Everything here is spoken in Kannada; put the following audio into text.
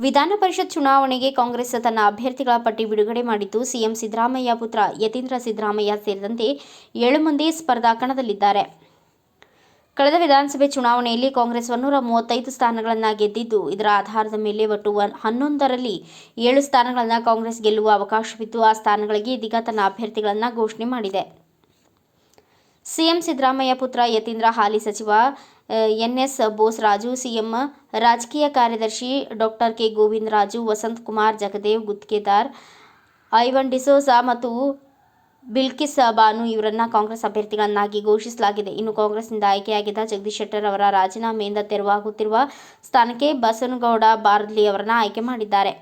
ವಿಧಾನ ಪರಿಷತ್ ಚುನಾವಣೆಗೆ ಕಾಂಗ್ರೆಸ್ ತನ್ನ ಅಭ್ಯರ್ಥಿಗಳ ಪಟ್ಟಿ ಬಿಡುಗಡೆ ಮಾಡಿದ್ದು ಸಿಎಂ ಸಿದ್ದರಾಮಯ್ಯ ಪುತ್ರ ಯತೀಂದ್ರ ಸಿದ್ದರಾಮಯ್ಯ ಸೇರಿದಂತೆ ಏಳು ಮಂದಿ ಸ್ಪರ್ಧಾ ಕಣದಲ್ಲಿದ್ದಾರೆ. ಕಳೆದ ವಿಧಾನಸಭೆ ಚುನಾವಣೆಯಲ್ಲಿ ಕಾಂಗ್ರೆಸ್ ಒನ್ನೂರ ಮೂವತ್ತೈದು ಸ್ಥಾನಗಳನ್ನು ಗೆದ್ದಿದ್ದು, ಇದರ ಆಧಾರದ ಮೇಲೆ ಒಟ್ಟು ಒನ್- ಹನ್ನೊಂದರಲ್ಲಿ ಏಳು ಸ್ಥಾನಗಳನ್ನು ಕಾಂಗ್ರೆಸ್ ಗೆಲ್ಲುವ ಅವಕಾಶವಿದ್ದು ಆ ಸ್ಥಾನಗಳಿಗೆ ಇದೀಗ ತನ್ನ ಅಭ್ಯರ್ಥಿಗಳನ್ನು ಘೋಷಣೆ ಮಾಡಿದೆ. ಸಿಎಂ ಸಿದ್ದರಾಮಯ್ಯ ಪುತ್ರ ಯತೀಂದ್ರ ಹಾಲಿ ಸಚಿವ ಎನ್ಎಸ್ ಬೋಸರಾಜು ಸಿಎಂ ರಾಜಕೀಯ ಕಾರ್ಯದರ್ಶಿ ಡಾಕ್ಟರ್ ಕೆ ಗೋವಿಂದರಾಜು ವಸಂತ್ ಕುಮಾರ್ ಜಗದೇವ್ ಗುತ್ಕೇದಾರ್ ಐವನ್ ಡಿಸೋಸಾ ಮತ್ತು ಬಿಲ್ಕಿಸ್ ಬಾನು ಇವರನ್ನ ಕಾಂಗ್ರೆಸ್ ಅಭ್ಯರ್ಥಿಗಳನ್ನಾಗಿ ಘೋಷಿಸಲಾಗಿದೆ. ಇನ್ನು ಕಾಂಗ್ರೆಸ್ನಿಂದ ಆಯ್ಕೆಯಾಗಿದ್ದ ಜಗದೀಶ್ ಶೆಟ್ಟರ್ ಅವರ ರಾಜೀನಾಮೆಯಿಂದ ತೆರವಾಗುತ್ತಿರುವ ಸ್ಥಾನಕ್ಕೆ ಬಸನಗೌಡ ಬಾರ್ಲಿ ಅವರನ್ನ ಆಯ್ಕೆ ಮಾಡಿದ್ದಾರೆ.